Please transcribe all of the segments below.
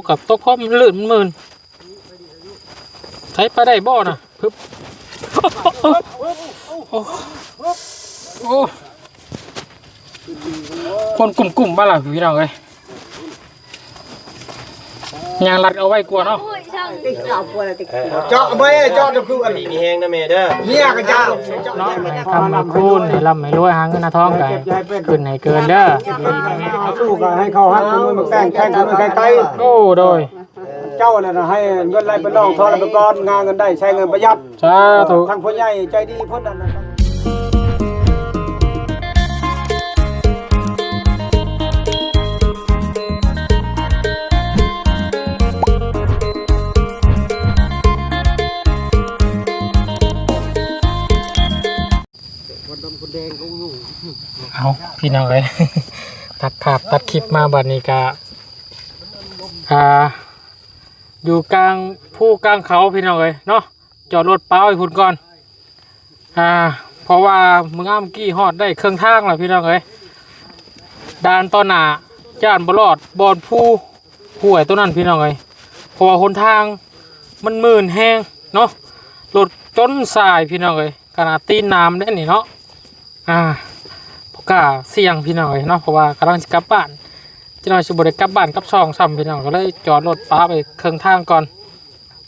กกับตกพ่อมันลื่นมันมืนใช้ปลาได้บ่อน่ะปึ๊บโอ้โอ้คนกลุ่มๆบ้าล่ะพี่น้องเอ้ยยางรัดเอาไว้กลัวเนาะ เจาะไม่เจาะจะคืออันมีมีแห้งนะแม่เด้อเหี้ยกระเจ้าเนาะให้คำมาคูณให้ร่ำให้รวยหาเงินหาทองกันขึ้นให้เกินเด้อสู้กันให้เขาฮักกันมาแกล้งแข่งกันไกลโอ้โดยๆเจ้าน่ะให้เงินไรเป็นรองทอดไปก่อนงานเงินได้ใช้เงินประหยัดสาธุทางผู้ใหญ่ใจดีพ้นนั้น เอาพี่น้องเอ้ยตัดภาพตัดคลิปมาบัดนี้ก็อ่าอยู่กลางผู้กลางเขาพี่น้องเอ้ยเนาะจอดรถเป้าให้คุณก่อนอ่าเพราะว่ามึงอ้ามกี้ฮอดได้เครื่องทางแล้วพี่น้องเอ้ยด่านต้นหนาย่านบลอดบอนผู้ห่วยตัวนั้นพี่น้องเอ้ยเพราะว่าหนทางมันมื่นแห้งเนาะรถจนสายพี่น้องเอ้ยขนาดตีนน้ำได้นี่เนาะอ่า กล้าเสี่ยงพี่น้องเอ้ยเนาะเพราะว่ากำลังจะกลับบ้านเจะน้อยสิบได้กลับบ้านกับช่องซ้ำพี่น้องก็เลยจอดรถป้าไปเครื่องทางก่อน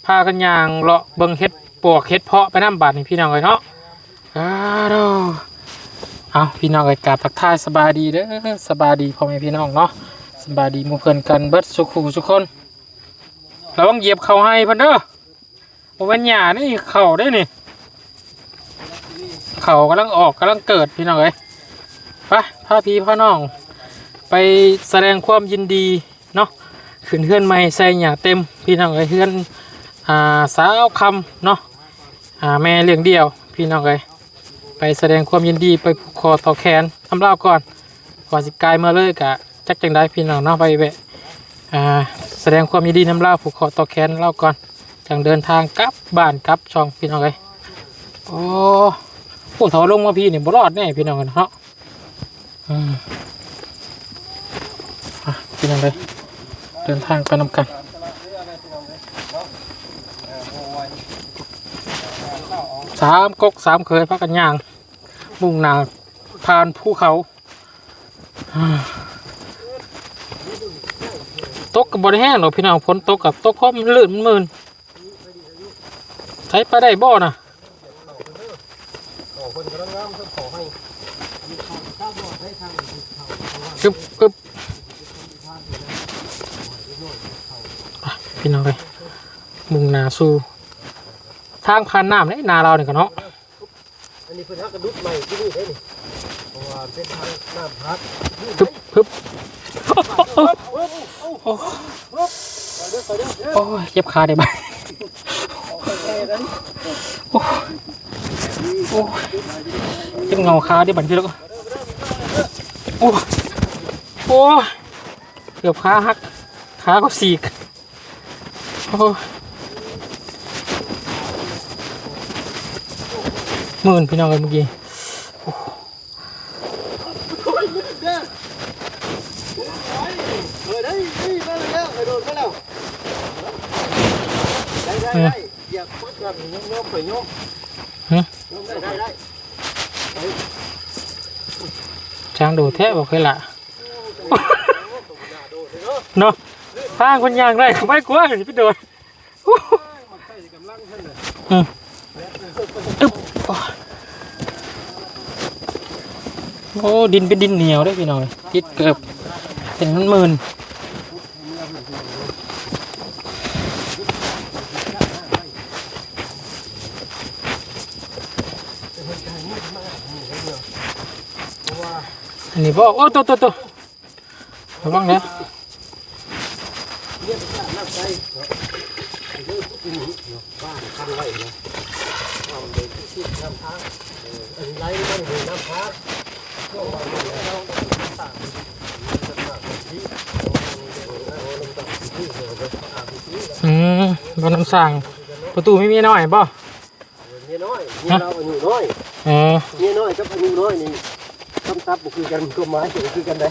พากันยางเลาะเบิ่งเฮ็ดปวกเฮ็ดเพาะไปน้ำบาดนี่พี่น้องเอ้ยเนาะอ้าวเอาพี่น้องเอ้ยกราบทักทายสบายดีเด้อสบายดีพ่อแม่พี่น้องเนาะสบายดีมู่เพื่อนกันเบิดสุขูสุคนระวังเหยียบเข่าให้พิ่นเด้อบ่แม่นหญ้านี่เข่าได้นี่เข่ากำลังออกกำลังเกิดพี่น้องเอ้ย ไปพาพี่พ่อน้อง ไปแสดงความยินดีเนาะขึ้นเฮือนใหม่ใส่หญ้าเต็มพี่น้องเอ้ยเฮือนอ่าสาวคำเนาะอ่าแม่เลี้ยงเดี่ยว พี่น้องเลยไปแสดงความยินดีไปผูกคอต่อแขนทำเล่าก่อนก่อนสิกายเมื่อเลยกะจักจังได้พี่น้องเนาะไปแวะอ่าแสดงความยินดีน้ำเล่าผูกคอต่อแขนเล่าก่อนจังเดินทางกลับบ้านกลับช่องพี่น้องเลยโอ้โหถอลงมาพี่เนี่ยบ่รอดแน่พี่น้องกันเนาะ พี่น้องเลยเดินทางไปนำกันสามกกสามเคยพักกันย่าง มุ่งหนาผ่านภูเขาตกกับบริแห้งหรอพี่น้องฝนตกกับตกเพราะมันลื่นมันมืนใช้ไปได้บ่นะกึบ กึบอะพี่น้องเลยมุ่งหนาสู่ทางผ่านน้ำเนี่ยนาเราเนี่ยกันเนาะอันนี้เพิ่นฮักกระดุกใหม่ที่นี่ได้นี่เพราะว่าเป็นทางน้ำพักพึบพึบโอ้ยเจ็บขาได้ไหมโอ้ยโอ้ยเจ็บเงาขาได้บันพี่แล้วก็ โอ้โอ้เกือบขาหักขาก็สีกโอ้ยหมื่นพี่น้องกันเมื่อกี้เออ ช้างดูแท้บอกเคยละเนาะทางคนยางไรไม่กลัวสิพี่โดนอืมอึ๊บโอ้ดินเป็นดินเหนียวได้พี่น้อยติดเกือบเป็นมัน นอันนี้บอกโอ้ตัวตัวตัวระวังนะไหลมันอยู่น้ำพักอืมบนน้ำสั่งประตูไม่มีน้อยบ่เมียน้อยเมียเราอายุน้อยเออเมียน้อยกับอายุน้อยนี่ คำซับบ่คือกันก็หมายคือกันได้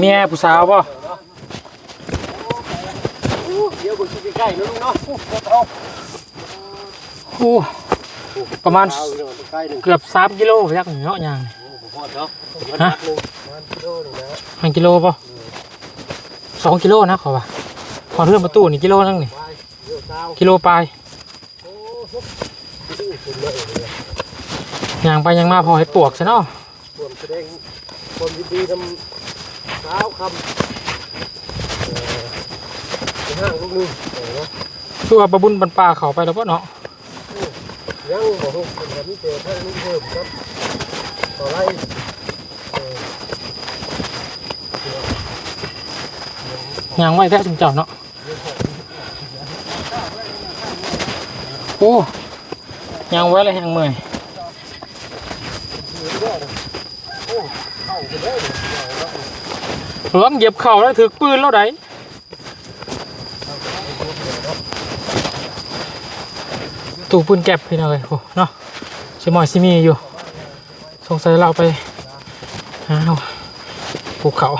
เมียผู้สาวบ่เดี๋ยวกูชิใกล้ๆนะลุงเนาะโอ้ประมาณเอาเดี๋ยวใกล้หนึ่งเกือบสามกิโลยักษ์เนาะยางนี่โอ้โหพอดเนาะฮะหนึ่งมันกิโลหนึ่งนะมันกิโลป่ะสองกิโลนะขอว่าพอเรื่องประตูนี่กิโลนึงนี่ไปเดี๋ยวเช้ากิโลปลาย โอ้โหดูสุดเลยเนี่ย ยางไปยางมาพอให้ปวกซะเนาะส่วนแสดงความยินดีทำเช้าคำเอ่อเป็นห้างลูกหนึงเออเนาะคือว่าบะบุญบันปลาเขาไปแล้วป่ะเนาะยังบอกลูกเป็นแบบนี้เจอแค่นี้เพิ่มครับต่อไล่เออยางไว้แท้จุงเจ้าเนาะโอ้ยางไว้เลยยางเมื่อย เข้าไปได้เลยหลวมเหยียบเข่าแล้วถือปืนแล้วไดตู้ปืนแก็บพี่น้องเลยโอ้เนาะชิมอยซิมีอยู่ สงสัยเราไปหาเอาภูเขา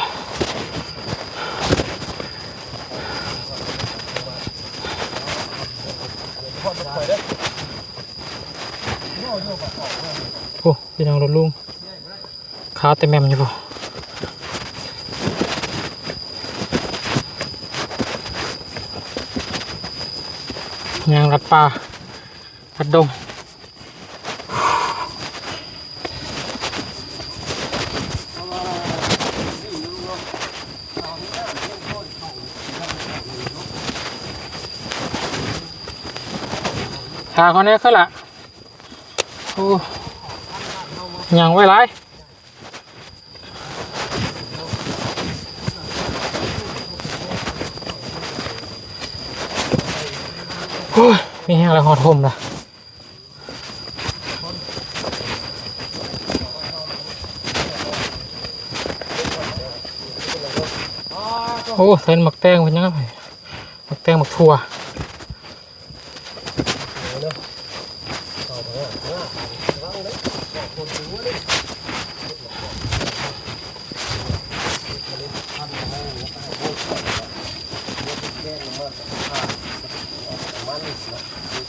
โอ้ พี่น้องรถลุงขาเต็มแมมอยู่ป่ยางรัดปลารัดดงหาคนนี้ขึ้นละโอ้ ยางไว้ไรโอ้ยมีแห้งแล้วหอดหมละโอ้เส้นหมักแตงเป็นยังไงหมักแตงหมักถั่ว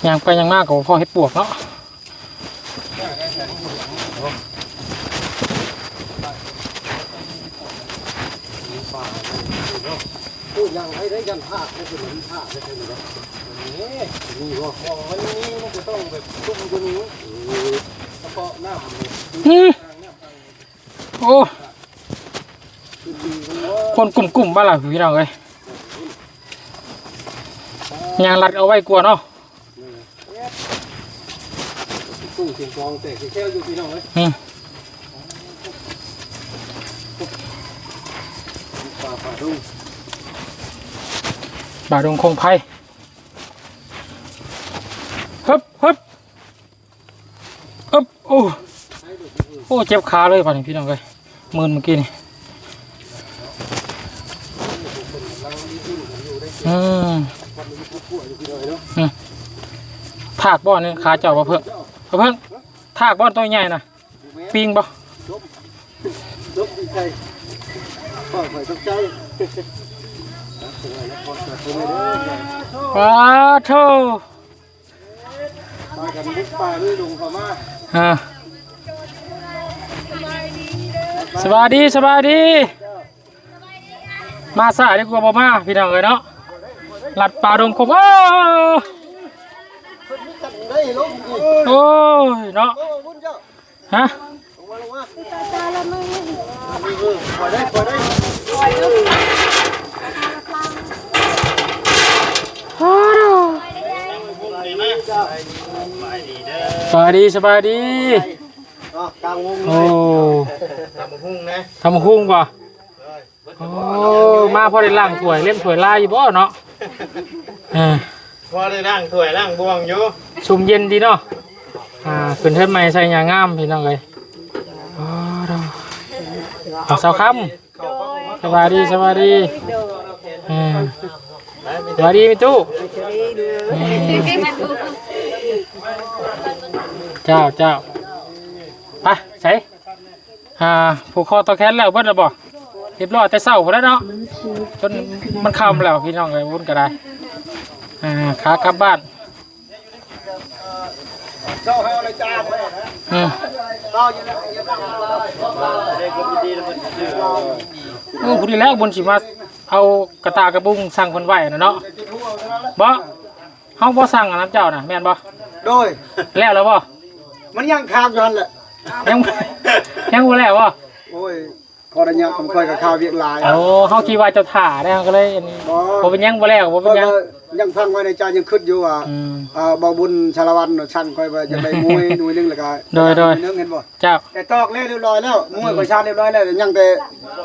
ยางไปยางมากกว่าพอให้ปวกเนาะพูดยังให้ได้ยันภาคไม่เป็นเหมือนภาคไม่ใช่ไหมนะนี่นี่ว่าพอวันนี้มันจะต้องแบบตุ้มตัวนี้เออเฉพาะหน้ามันเลยอืมโอ้คือดีมันเนาะคนกลุ่มๆบ้านเราพี่น้องเลย ยางรัดเอาไว้กลัวเนาะตู้เสียงกลองแตกแค่อยู่พี่น้องเลยอืมป่าป่าดุงบาดงคงไพ่ฮึบฮึบฮึบโอ้โอ้เจ็บขาเลยป่ะนี่พี่น้องเลยมือเมื่อกี้นี่อืม วันนี้ผู้ป่วยอยู่พี่น้องเนาะถากบ่อนนี่ขาเจ้าบ่เพิ่งเพิ่งถากบ่อนตัวใหญ่นะปิงบ่ลบดีใจพ่อไปตกใจสวยนะพอจัดตัวเลยเด้อว้าโธ่มากันบุกป่าด้วยลุงเขามาอ่าสบายดีสบายดี มาสายดีกว่าบ่มาพี่น้องเอ้ยเนาะ ลัดป่าดงคงโอ้ได้ลงอีกโอ้ยเนาะโอ้บุญเจ้าฮะลงมาลงมาปล่อยได้ปล่อยได้สบายดีสบายดีอ๋อกลางวงเลโอ้ยทำพุ่งนะทำหุ้งป่ะโอ้มาพอได้ล่างถ้วยเล่มถ้วยลายอยู่บ่เนาะ อ่าพอได้นั่งถ้วยนั่งบวงอยู่ชุมเย็นดีเนาะอ่าขึ้นเทิดใหม่ใส่ยางงามพี่น้องเลยโอ้ดอกเอาเสาคำสบายดีสบายดีอ่าสบายดีมิตู้อืมเจ้าเจ้าไปใส่อ่าผูกคอต่อแขนแล้วเบิดแล้วบ่ เรียบร้อยแต่เศร้าพอแล้วเนาะจนมันคำแล้วพี่น้องเลยวุ่นก็ได้อ่าขากลับบ้านเจ้าให้อะไรจ้าไปนะอืมเจ้าอยู่แล้วอยู่แล้วเด็กคนดีแล้วมันชื่ออือผู้ที่แล้วบนสิมาเอากระตากระบุงสั่งคนไหวนะเนาะกินหัวเท่านั้นแหละบ่เฮาบ่สั่งอันนั้นเจ้าน่ะแม่นบ่โดยแล้วแล้วบ่มันยังค้างอยู่นั่นแหละยังยังบ่แล้วบ่โอ้ย ขออนุญาตผมคอยกับข้าวเวียกหลายโอ้เฮาคิดว่าเจ้าถ่าได้เฮาก็เลยอันนี้บ่เป็นหยังบ่แล้วบ่ก็เป็นหยังยังพังไว้ในใจยังคิดอยู่ว่าอืมอ่าบ่บุญชาละวันชั้นคอยว่าจะได้มวยหน่วยหนึงแล้วก็โดยโดยนึงเห็นบ่เจ้าแต่ตอกเรียบร้อยแล้วมวยประชาเรียบร้อยแล้วแต่ยังแต่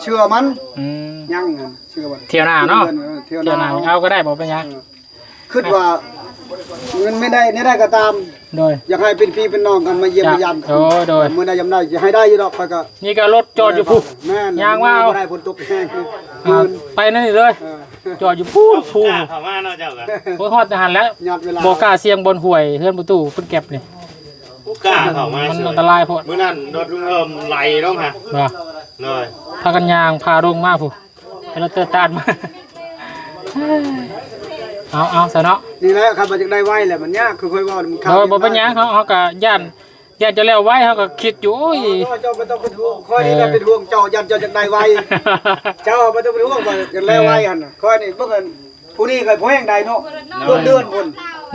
เชื่อมันอืมยังเชื่อมันเที่ยวหน้าเนาะเที่ยวหเที่ยวหน้าน้าเอาก็ได้บ่เป็นหยัง คิดว่าเงินไม่ได้ไม่ได้ก็ตาม โดย อยากให้เป็นพี่เป็นน้องกันมาเยี่ยมจ้ะมายามกันโอ้โดย มื้อใดยามได้จะให้ได้อยู่ดอกไปก็นี่ก็รถจอดอยู่ผู้แม่นยางว่าเอาบ่ได้ฝนตกแห้งคืออ่าไปนั่นนี่เลย เออจอดอยู่พูนพูนเข้ามาเนาะเจ้าก็โอ้ยฮอดทหารแล้วยัดเวลาบ่กล้าเสียงบนห้วยเฮือนประตูเพิ่นเก็บนี่ผู้กล้าเข้ามามันเฉอัยนตรายโพดมื้อนั้นโดดลุงเอิมไหลเนาะฮะบ่เลยพากันยางพาลงมาผู้ให้เราเตอตานมา เอาเอาซะเนาะนี่แหละครับมันจะได้ไวแหละมันยากคือค่อยว่ามันโดยบ่เป็นหยังเขาเขาก็ย่านย่านจะแล้วไว้เขาก็คิดอยู่โอ้ย เจ้าไม่ต้องเป็นห่วงค่อยนี่ก็เป็นห่วงเจ้ายันเจ้าจะได้ไวเจ้าไม่ต้องเป็นห่วงว่าจะได้ไวหั่นน่ะค่อยนี่เบิ่งกันผู้นี้เคยพ่อแห้งใดเนาะเดือนเดือนพุ่น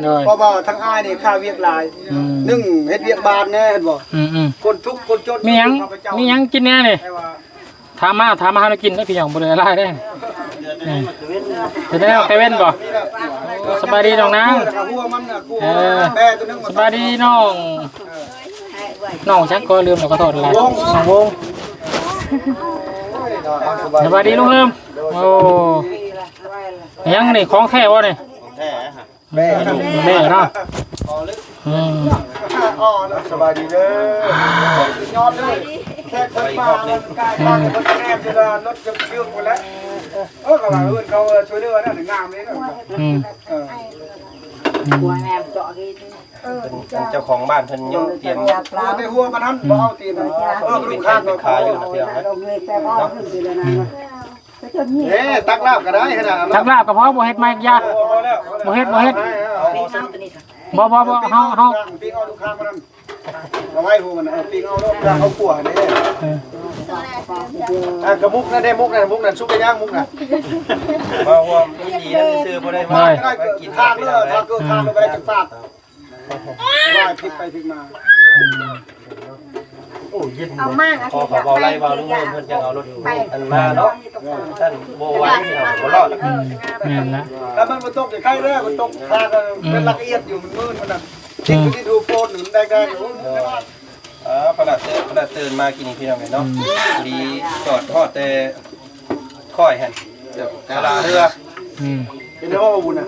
โดยเพราะว่าทั้งอ้ายนี่ค่าเวียกหลายอืมหนึ่งเฮ็ดเวียกบานแน่เห็นบ่อืมอืมคนทุกข์คนจนมีหยังข้าพเจ้ามีหยังกินแน่นี่ให้ว่าถามมาถามมาให้เรากินได้พี่หยังบ่ได้หลายได้นี่ จะได้เอาไปเว้นบ่สบายดีน้องนางหัวมันน่ะกูเออแม่ตัวนึงสบายดีน้องน้องฉันก็ลืมแล้วก็โทษอะไรน้องวงสบายดีลุงเริ่มโอ้ยังนี่ของแท้วะนี่แท้ฮะแม่แม่เนาะ อืมอ๋อสบายดีเด้อยอดเลยแค่คนมามันกลายบ้านคนแนบจะรถจะยืดหมดแล้วเออก็ว่าเอิ้นเขาช่วยเหลือนั่นงามเลยเนาะอืมเออเจ้าของบ้านเพิ่นยังเตรียมเอาแต่หัวมันหันบ่เอาตีนเออลูกค้าก็ขายอยู่นะเพียงนะเอ๊ะตักลาบก็ได้ขนาดนั้นทักลาบกระเพาะบ่เฮ็ดไม้ยาพอแล้วบ่เฮ็ดบ่เฮ็ด บ่บ่บ่เฮาเฮาปีเอาลูกค้ามานั่นเอาไว้หูมันปีเอาลูกค้าเขาขัวนี่เอออะกระมุกนั่นได้มุกนั่นมุกนั่นซุปไปย่างมุกน่ะมาว่ามีดีนะมีซื้อบ่ได้มาได้กิดกินทางเลยทางเกิดทางเลยไปได้จักฟาดว่าพลิกไปพลิกมา เอามากอะพอเขาเบาไล่เบาลุงเงินเพิ่นจะเอารถอันมาเนาะท่านโบไว้ที่เราบ่รอดอืมแม่นละแล้วมันมันตกใกล้ๆเลยมันตกทางเป็นละเอียดอยู่มันมืดมันน่ะจริงที่ดูโฟนมันได้ได้โอ้โหเออประหลัดเตือนประหลัดเตือนมากินพี่น้องเนาะดีจอดทอดแต่ค่อยหั่นเดี๋ยวตลาเรืออืมเห็นไหมว่าบุญน่ะ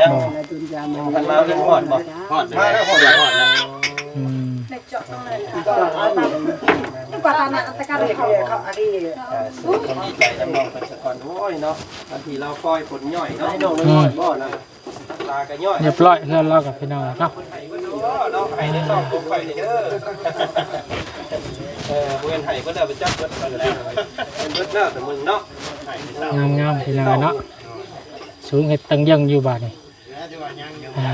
ยังทันมาเรื่องหอดบ่ฮอดมาแล้วฮอดแล้วฮอดแล้วอืม กว่าตอนนั้นอัตการเขาเขาอะไรอ่าซื้อความดีใจน้ำน้องเพิ่นสะก่อนโอ้ยเนาะบางทีเราคอยผลย่อยเนาะอืมบ่นะตาก็ย่อยเรียบร้อยเฮือนเรากับพี่น้องเนาะเนาะให้ได้ต้องลงไปเด้อเออเว้นให้เพิ่นเอาไปจับเบิดไปแล้วเป็นเบิดหน้าแต่มึงเนาะงามงามๆพี่น้องเนาะสูงเฮ็ดตังยังอยู่บาดนี่ อ่า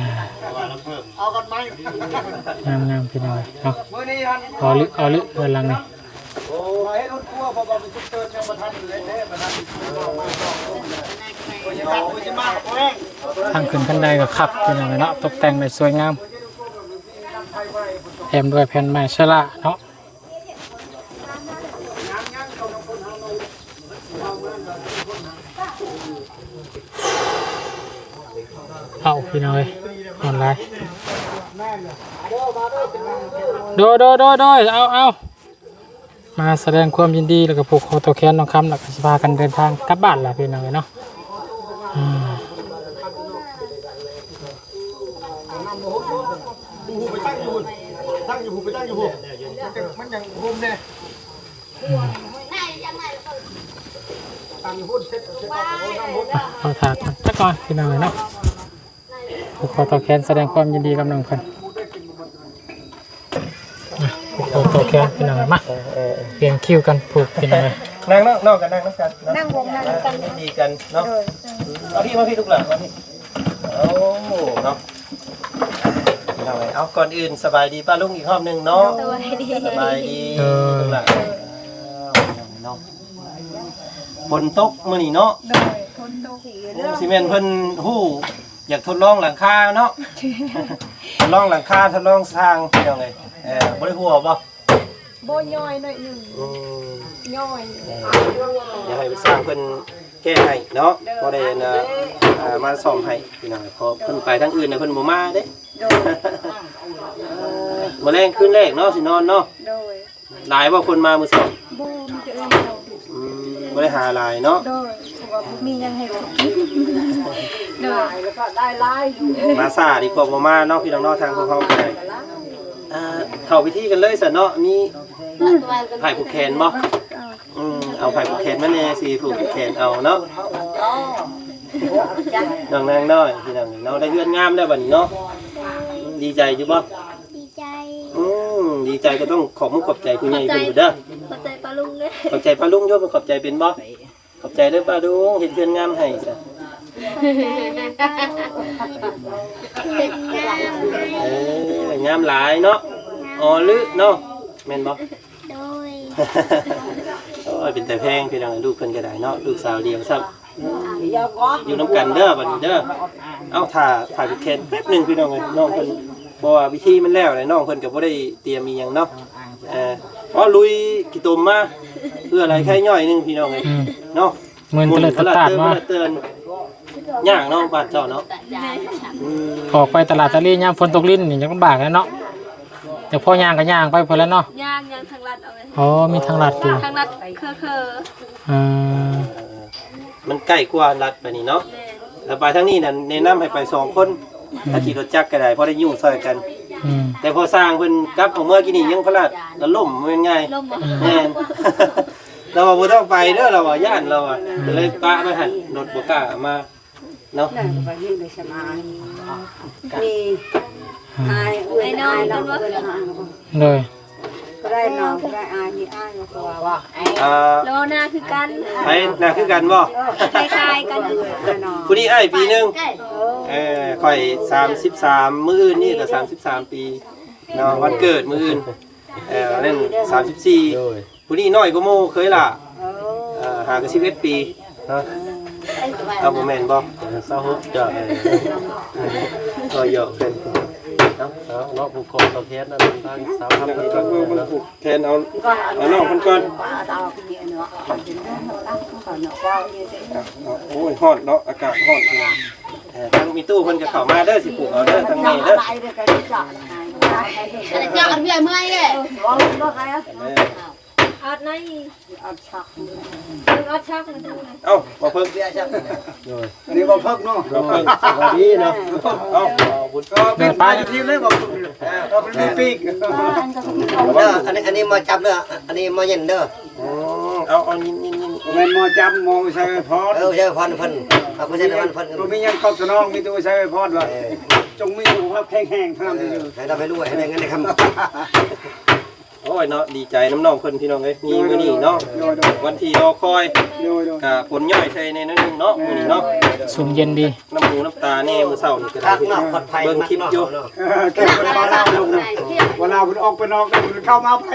เอากันไหมงามงามๆพี่น้องเนามื้อนี้ฮันเอาลึกเอาลึกเฮือนหลังนี่โอ้ให้รถครัวพอบอกเป็นชุดเติร์นยังมาทันเลยเด้มาทันก็ยังทันก็จะมากกว่าแห้งทางขึ้นบันไดก็ขับพี่น้องเนาะตกแต่งได้สวยงามแถมด้วยแผ่นไม้ชะละเนาะ เอาพี่น้อยออนไลน์โดยโดยโดยโดยเอาเอามาแสดงความยินดีแล้วก็ผูกคอตัวแขนน้องคำแล้วก็สิพากันเดินทางกลับบ้านล่ะพี่น้อยเนาะอืมตั้งอยู่หูไปตั้งอยู่หูมันยังโฮมเนี่ยตั้งอยู่หูเสร็จเสร็จตั้งหูเอาถาดก่อนจักก่อนพี่น้องเนาะ ผูกคอต่อแขนแสดงความยินดีกับน้องเพิ่นอะผูกคอต่อแขนพี่น้องมาเปลี่ยนคิวกันผูกพี่น้องนั่งนอกนอกกันนั่งนอกกันนั่งวงนั่งกันดีกันเนาะเอาพี่มาพี่ทุกหลังมาพี่เอโอ้เนาะเอาไว้เอาก่อนอื่นสบายดีป้าลุงอีกรอบหนึงเนาะสวัสดีสบายดีลูกหลานเนาะฝนตกมื้อนี้เนาะโดยคนโตขี่เรื่องซีเมนต์เพิ่นฮู้ อยากทดลองหลังคาเนาะ ทดลองหลังคาทดลองสร้างเป็นยังไงเออบ่ได้ฮู้บ่โบย่อยหน่อยหนึ่งอืมย่อยอยากให้ไปสร้างเพิ่นแก้ให้เนาะบ่ได้นะอ่ามาซ่อมให้พี่น้องเพอเพิ่นไปทางอื่นน่ะเพิ่นบ่มาเด้โดยมื้อแรงคืนแรกเนาะสินอนเนาะ โดยหลายบ่คนมามื้อสองโบมีแต่เอื้อเราอืมบ่ได้หาหลายเนาะ โดยเพราะว่าบ่ มียังให้เรากินโดยแล้วก็ได้ไล่อยู่มาซ่าดีกว่าบ่มาเนาะพี่น้องเนาะทางพวกเขาก็ได้อ่าเข้าพิธีกันเลยซะเนาะมีไผ่ผูกแขนบ่อืมเอาไผ่ผูกแขนมาแน่สิผูกแขนเอาเนาะน้องนางน้อยพี่น้องนี่เนาะได้เฮือนงามแล้วบัดนี้เนาะดีใจอยู่บ่ดีใจอืมดีใจก็ต้องขอบมุกขอบใจคุณยายเพิ่นอยู่เด้อขอบใจปลาลุงเลยขอบใจป้าลุงโยมขอบใจเป็นบ่ ขอบใจเด้อป้าลุงเห็นเฮือนงามให้ซะเป็นงามเอองามหลายเนาะอ๋อลึเนาะแม่นบ่โดยโอ้ยเป็นแต่แพงพี่น้องลูกเพิ่นก็ได้เนาะลูกสาวเดียวซับอยู่น้ำกันเด้อบัดนี้เด้อเอาถ่าถ่ายไปแคนแป๊บหนึงพี่น้องเอ้ยน้องเพิ่นบ่ว่าวิธีมันแล้วเลยน้องเพิ่นก็บ่ได้เตรียมอีหยังเนาะเออพอลุยกี่ตุ่มมา เพื่ออะไรแค่ย่อยหนึงพี่น้องเอ้ยอืมเนาะมือนตะเลิดตะตาดเตือนมาเตือนย่างเนาะบ้านเจ้าเนาะอืมออกไปตลาดตะลี่ยามฝนตกลิ้นนี่ยังลำบากแล้วเนาะแต่พ่อย่างก็ย่างไปพอแล้วเนาะย่างย่างทางลัดเอาไว้อ๋อมีทางลัดอยู่ทางลัดเคอเคออ่ามันใกล้กว่ารัดไปนี่เนาะแล้วไปทางนี้นั่นแนะนำให้ไปสองคนถ้าขี่รถจักรก็ได้เพราะได้ยุ่งซอยกันอืมแต่พอสร้างเพิ่นกลับออกเมื่อกี้นี่ยังพลาดแล้วล่มมันเป็นไงลมบ่แม่น เราบอกบ่ต้องไปเด้อเราว่าย่านเราอะก็เลยปะไปหั่นรถบ่กล้ามาเนาะไอ้น้องกันว่าเลยอ่าโลนาคือกันไปน่าคือกันบ่ คล้ายๆกันผู้นี้อ้ายปีหนึง เออข่อย33มื้ออื่นนี่ก็33ปีเนาะวันเกิดมื้ออื่นเออนั่น34 ผู้นี้น้อยกว่าหมู่เคยล่ะเอ่อห่างกัน11ปีเนาะเอาบ่แม่นบ่26จ้ะก็เยอะเพิ่นเนาะเนาะผู้กองตัวเทสนั่นทางสาวทำแล้วกัก็นมือมันผูกแทนเอาเอาน้องคนก่อนโอ้ยฮอดเนาะอากาศฮอดเลยเออทางมีตู้เพิ่นก็เข้ามาเด้อสิปลูกเอาเด้อทางนี้เด้ออะไรจ้าอันใหญ่เมื่อยเอ้เออ อัดในอัดชักอัดชักมันทำไงเอ้าบ่เพิ่งอันนี้บ่เพิกเนาะบ่เพิ่งสวัสดีเนาะเอ้าก็เป็นไปทีมเลยบ่เพิกก็เป็นมีปีกเด้ออันนี้อันนี้มาจับเด้ออันนี้มาเย็นเด้ออืมเอาเอายินยินยินแม่นมอจำมองใช้พอดเออใช่พันเพิ่นเอาไปใช้พันเพิ่นบ่มีหยังตอบสนองมีตัวใช้พอดว่าจงมีสุขภาพแข็งแรงเท่านั้นเองให้เราไปรู้ให้ได้เงินได้คำ โอ้ยเนาะดีใจน้ำน้องเพิ่นพี่น้องเอ้ยมีมื้อนี้เนาะวันที่รอคอยโดยโดยก็ผลย่อยใส่ในนั้นนึงเนาะมื้อนี้เนาะสุ่มเย็นดีน้ำหูน้ำตาแน่มื้อเช้านี่ก็ได้ทักนอกปลอดภัยเบิ่งคลิปอยู่เออแค่คนมาเล่าลงเวลาคุณออกไปนอกก็คุณเข้ามาไป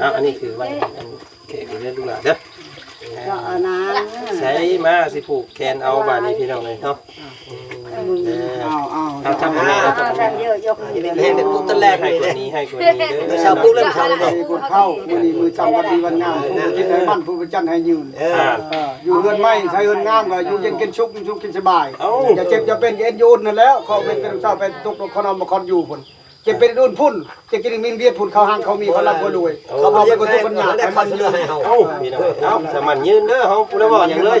อะอันนี้คือไว้อันเขกเรียนดูหลานเด้อใช้มาสิผูกแขนเอาบาดนี้พี่น้องเลยเนาะเออ เอาเอาเอาทำมาเอาทำมาเห็นเป็นปุ๊บต้นแรกให้คนนี้ให้คนนี้เด้อชาวปุ๊บเริ่มชาวเลยคนเข้ามือนี้มือจำวันดีวันงามผู้ที่ไหนมั่นผู้ประจันให้ยืนอยู่เงินไม่ใช้เงินงามก็อยู่เย็นกินชุกกินชุกกินสบายอย่าเจ็บอย่าเป็นเย็นยูนนั่นแล้วเขาเป็นเป็นเจ้าเป็นตุกคนเอามาคอนอยู่คน จ็บเป็นรุ่นพุ่นจะกินมินเบียพุ่นเขาห้างเขามีเขารับเขารวยเขาเขาบ่เอาเรีไปยกคนให้ทุกคนหยาบได้ให้พัมันนเรือให้เฮาเอ้าพี่น้องเอ้าสมันยืนเด้อเฮาบ่ได้บอกหยังเลย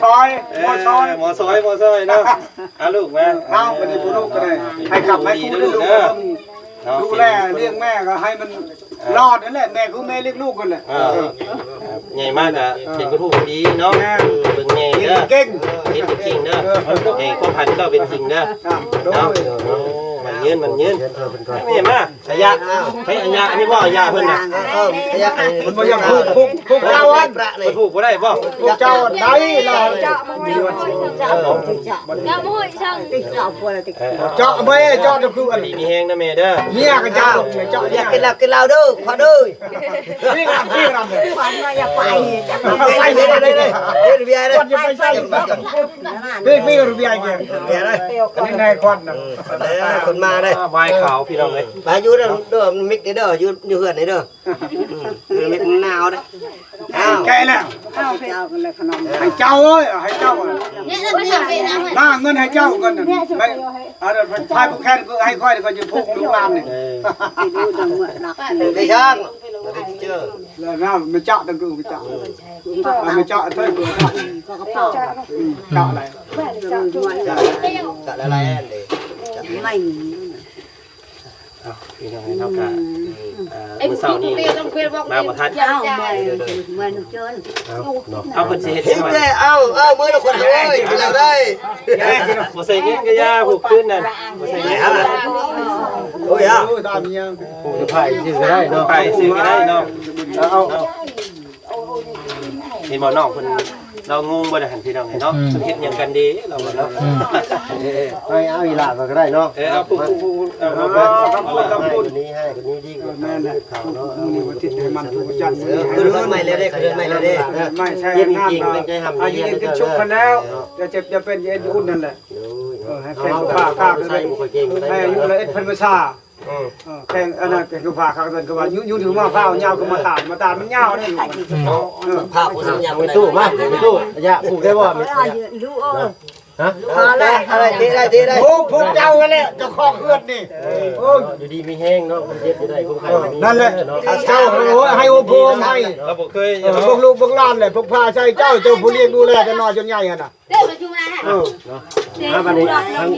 ชอยเอหมอชอยอหมอซอยหมอซอยเนาะเอาลูกมาเอาไปในผู้ลูกก็ได้ให้กลับให้คู่ลูกเด้อดูแลเลี้ยงแม่ก็ให้มันรอดนั่นแหละแม่คือแม่เลี้ยงลูกกันแหละเออใหญ่มากอะเป็นกระทู้ดีเนาะเบิ่งแง่เด้อเก่งเฮ็ดเป็นจริงเด้อเฮ้ยความพันก็เป็นจริงเด้อครับโดเนาะ ยโอ้มันยืนมันยืนเรียนเธอเป็นก่อนไม่เห็นมาอายะให้อายะนี่บ่อายะเพิ่นน่ะเออระยะมันบ่อยากพูดพูดพูดเจ้าอันประเลเพิ่ยนผูกบ่ได้บ่พูดเจ้าได้ล่ะเจาะมาห้อยช่างเจาะไม่เจาะก็คืออันดีมีแฮงนะแม่เด้อเมียก็เจ้าเจาะอเนี่ยายกกินเหล้ากินเหล้าเด้อขอเด้อพี่รำพี่รำเลยไปเลยเลยเลยเลยเบียร์เลยคนจะไปใช่พี่พี่รูปีไอเกมเบียร์เลยอันนี้นายควันนะคนมาเลยวายขาวพี่น้องเอ้ยมาอยู่เด้อเด้อมิกเด้ออยู่อยู่เฮือนนี่เด้อมิกหนาวเด้ออ้าวแกแล้วให้เจ้าเอ้ยให้เจ้าเนี่ยเราไม่ทำเป็นนะมันน่าเงินให้เจ้าเงินไม่อะไรพายผู้แค่ก็ให้ค่อยก็จะพูกลูกหลานนี่ไปช่างเจอแล้วน้าไม่เจาะตั้งกูไม่เจาะไม่เจาะเท่าตัวเจาะอะไรจะอะไรเด้พี่น้องเอ้ยเท่ากันเอ่อมื้อเช้านี้มาบ่ทันเอาเพิ่นสิเฮ็ดทิ้งจังเลได๋ยเอ้าเอ้ามือละคนเอ้ยกินเหล้าได้บ่ใส่เงินก็ยาผูกขึ้นนั่นบ่ใส่เงินโอ้ยอะตามยังผูกจะพายที่ก็ได้เนาะไปซื้อก็ได้เนาะเอาเห็นบ่น้องเพิ่น เรางงบ่ได้หันพี่น้องเอ้ยเนาะเพิ่นเฮ็ดหยังกันดีเราบ่เนาะให้เอาอีหลาก็ได้เนาะเออเอาปุ๊บปุ๊บปุ๊บเอาเอาเอาคำพูดคำพูดคนนี้ให้คนนี้ดีกว่าแม่เนี่ยเขาเนาะนี่วันที่ให้มันถูกจันทร์คือเรื่องใหม่เลยเด้คือเรื่องใหม่เลยเด้ไม่ใช่งานอายุกินชุบกันแล้วจะเจ็บจะเป็นเย็นอุ่นนั่นแหละเออให้แข่งเอากับผ้าผ้าผ้าข้าใส่กันบุคคลเก่งให้อายุละเอ็ดพันภาษาอืมเออ แข่งอันนั้นแข่งกับผ้าข้ากันก็ว่ายุยุถือมาผ้ายาก็มาตาดมาตาดมันยาวนี่ผ้าผู้สมยามไปตู้มาไปตู้อย่าผูกได้บ่มีฮะอะไรอะไรที่ได้ที่ได้โอ้พวกเจ้ากันและเจ้าของเอื้อนนี่โอ้อยู่ดีมีแห้งเนาะมันเจ็บได้คุ้มค่านั่นแหละเจ้าให้โอโพมให้เราบ่เคยเออพวกลูกพวกหลานเลยพวกพาใช่เจ้าเจ้าผู้เลี้ยงดูแลกันนอยจนใหญ่กันน่ะเรื่องประชุมนะเออ มาบัดนี้ทั้ง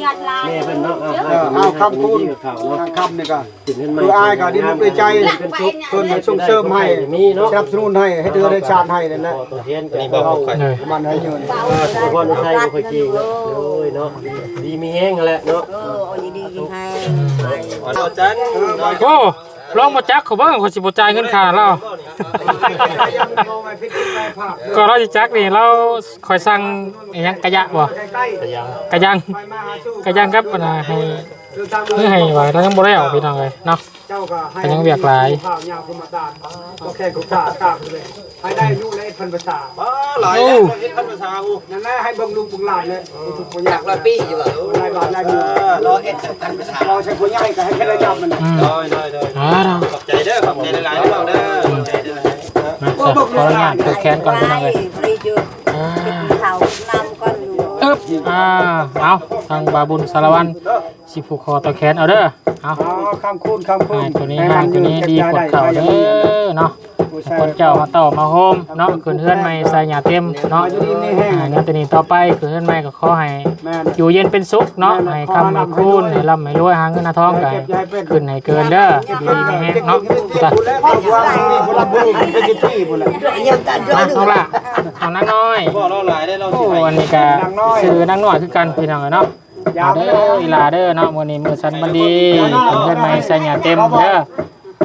แม่เพิ่นเนาะเออเอาคำพูดเขาเนาะทางคำนี่ก็ขึ้นเงินใหม่คืออายก็ดีมุกดีใจเพิ่นมาส่งเสริมให้มีเนาะสนับสนุนให้ให้เดือได้ชาติให้นั่นแหละตัวเทียนกันนี่บ่ค่อยมันให้ยืนสุขภาใช่บุคคลเก่งโอ้ยเนาะดีมีแห้งแหละเนาะเอาจันโอ้ ลองมาจักเขาเบ้างคนสิบจ่ายเงินค่าเราก็เราจะจักนี่เราคอยสั่งอิหยังกระยะบ่กระยังกระยังครับอันะให้ เพื่อให้ไว้เรายังบ่ได้เอาพี่น้องเลยเนาะเจ้าก็ให้ก็ยังเวียกหลาย ข้าวยาวกุมตานก็แค่กุศลกล้าเลยให้ได้อายุและพันภาษาบ่หลายแล้วเฮ็ดพันภาษาอูนั่นแหละให้เบิ่งลุงปุงหลานเลยทุกคนอยากร้อยปีอยู่บ่ได้บาทได้เงินรอเอ็ดกันภาษาเราใช้คนใหญ่ก็ให้แค่ระดับมันอืมได้ได้ได้อ่าเราขอบใจเด้อขอบใจหลายๆน้องเด้อขอบใจเด้อนะขอขออนุญาตผูกแขนก่อนพี่น้องเลยอ่า อึ๊บอ่าเอาทางบาบุญสารวันสิผูกคอต่อแขนเอาเด้อเอาอ๋อคำคูณคำคูให้ณตัวนี้ให้ตัวนี้ดีกว่าเก่าเด้อเนาะคนเจ้ามาต่อมาโฮมเนาะคืนเฮือนใหม่ใส่หยาเต็มเนาะอ่าเนาะตัวนี้ต่อไปคืนเฮือนใหม่ก็ขอให้แม่นอยู่เย็นเป็นสุขเนาะให้คำให้คูณให้ร่ำให้รวยหาเงินหาทองกันขึ้นให้เกินเด้อดีๆมีแฮงเนาะจ้ะคุณแล้วคุณว่ามีคนละบุญเป็นที่พุ่นแหละยังกันมาเอาล่ะ เอานางน้อยบ่เราหลายได้เราโอ้สิให้วันนี้ก็ซื้อนางน้อยคือกันพี่น้องเนาะเอาเด้ออีหลาเด้อเนาะมื้อนี้มื้อสันบันดีขึ้นเฮือนใหม่ใส่หยาเต็มเด้อ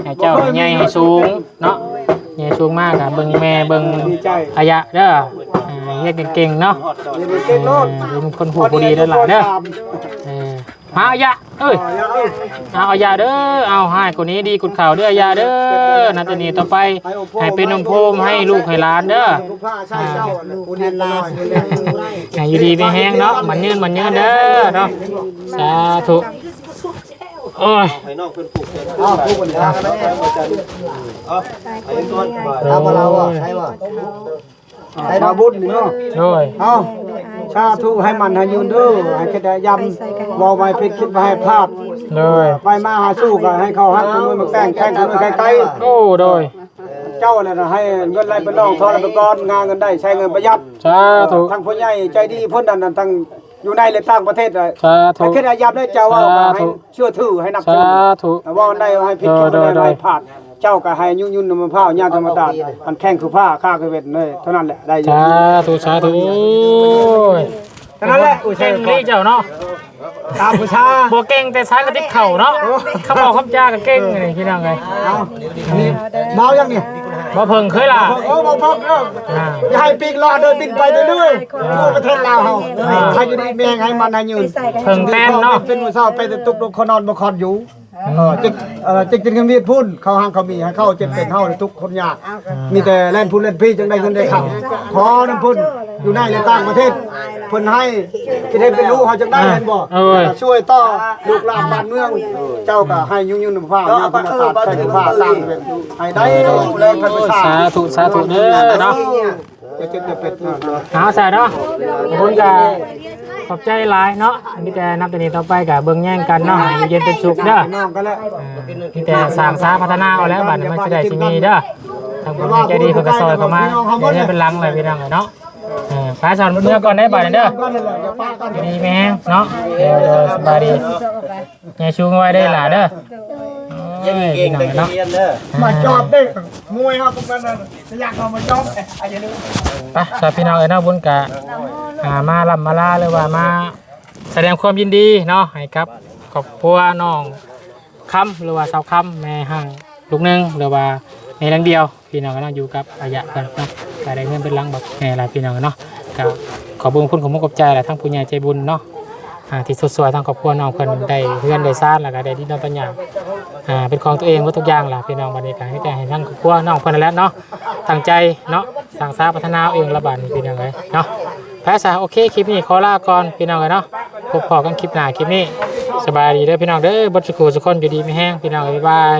ให้เจ้าให้ใหญ่ให้สูงเนาะใหญ่สูงมากอะเบิ่งแม่เบิ่งดีใจอายะเด้ออ่าเรียกเก่งๆเนาะฮอดเจ้าดีเก่งโลดเออเป็นคนหูบุรีเด้อหล่ะเด้อเออมาอายะ เอ้ยเอาอายะเด้อเอาให้คนนี้ดีกุดข่าวเด้ออาเด้อนันตนีต่อไปให้เป็นนมโพมให้ลูกให้หลานเด้อคุณพระใช่เจ้าคุณเห็นลาให้อยู่ดีไม่แห้งเนาะมันยืนมันยืนเด้อเนาะสาธุโอ้ยให้น้องเพิ่นปลูกเด้ออ้าวผู้คนทางแล้วเอาไอ้ต้นทำมาเราอะใช่บ่ใช้มาบุญเนาะโดยเอา ชาทุให้มันให้ยืนเด้อให้คิดได้ยำบ่ไว้ผิดคิดบ่ให้พลาดโดยไปมาหาสู้ก็ให้เขาฮักคนนู้นมาแกล้งแข่งคนนู้นไกลโอ้โดยๆเจ้าน่ะให้เงินไหลไปน้องทอดไปก่อนงานเงินได้ใช้เงินประหยัดสาธุทางผู้ใหญ่ใจดีเพิ่นนั่นน่ะทั้งอยู่ในและต่างประเทศเลยสาธุให้คิดได้ยำได้เจ้าว่าให้เชื่อถือให้นับสาถือธุว่าได้ให้ผิดคิดบ่ได้ให้พลาด เจ้าก็ให้ยุ่นยุ่นมะพร้าวญาติธรรมดามันแข่งคือผ้าข้าคือเวทเลยเท่านั้นแหละได้อยู่สาธุสาธุโอ้ยเท่านั้นแหละแข่งนี่เจ้าเนาะตามผู้ชาบ่เก่งแต่สายกระติกเข่าเนาะเขาบอกคำจาก็เก่งนี่พี่น้องเอ้ยเอานี่เมายังเนี่ยบ่เพิ่งเคยล่ะโอ้บอกพ่อเนาะอ่าอย่าให้ปีกรอเดินบินไปเรื่อยๆทั่วประเทศลาวเฮาใครอยู่ดีแม่งให้มันให้ยืนเพิ่งแป้นเนาะเป็นมื้อเช้าไปแต่ตุกลงคนนอนบ่คอนอยู่ เออจึกเอ่อจึกจึงมีพุ่นเขาหางเขามีให้เข้าเจ็บเป็นเฮาทุกคนยากมีแต่เล่นพุ่นเล่นพี่จึงได้เงินได้คำขอน้ำพุ่นอยู่ในในต่างประเทศเพิ่นให้ที่ได้เป็นรู้เฮาจังได้เห็นบ่เอ้ยช่วยต่อลูกหลานบ้านเมือง เจ้าก็ให้ยุ่งยุ่งฟ้ายุ่งธรรมศาสตร์ใช้ฟ้าสร้างเป็นให้ได้แรงพันธุ์ชาสาธุสาธุเด้อเนาะ จะจะจะเป็นหาใส่เนาะขอบคุณกะขอบใจหลายเนาะมีแต่นับแต่นี้ต่อไปกะเบิ่งแย่งกันเนาะให้อยู่เย็นเป็นสุขเด้อน้องกันแล้วอ่ามีแต่สร้างสาพัฒนาเอาแล้วบัดนี้มันสิได้สิมีเด้อทางผู้ใหญ่ใจดีเพิ่นก็ซอยเข้ามาเดี๋ยวนี้เป็นหลังเลยพี่น้องเนาะเออฟ้าสอนเมื่อก่อนได้บัดนี้เด้อ ก็เลยอย่าป้ากัน ดีแม่งเนาะเดี๋ยวเดี๋ยวสบายดียายชูงไว้ได้หล่ะเด้อ โอ้ยเก่งแต่เรียนเด้อมาจอบเด้มวยครับพวกนั้นอยากเอามาจอบอาอย่าลืมไปสาวพี่น้องเอ้ยเนาบุญกะมาลำมาลาหรือว่ามาแสดงความยินดีเนาะให้ครับครอบครัวน้องคำหรือว่าสาวคำแม่ห้างลูกหนึงหรือว่าแม่เลี้ยงเดียว พี่น้องเนาะอยู่กับอายะกันเนาะก็ได้เงินเป็นลังแบบแม่หลายพี่น้องเนาะก็ขอบุญคุณของมุกกับใจแหละทั้งผู้ใหญ่ใจบุญเนาะอ่าที่สดสวยทั้งครอบครัวน้องเพิ่นได้เพื่อนได้ซ่านแล้วก็ได้ที่นอนตัญญา อ่าเป็นของตัวเองว่าทุกอย่างล่ะพี่น้องบันนี้ก็ให้แต่ให้ทั้งครัวน้องเพิ่นนั่นแหละเนาะตั้งใจเนาะสั่งสาพัฒนาเอาเองละบาดนี้พี่น้องเลยเนาะแพ้ซะโอเคคลิปนี้ขอลาก่อนพี่น้องเลยเนาะพบพอกันคลิปหน้าคลิปนี้สบายดีเด้อพี่น้องเด้อบัดสุขสุขคนอยู่ดีไม่แห้งพี่น้องเอ้ยบ๊ายบาย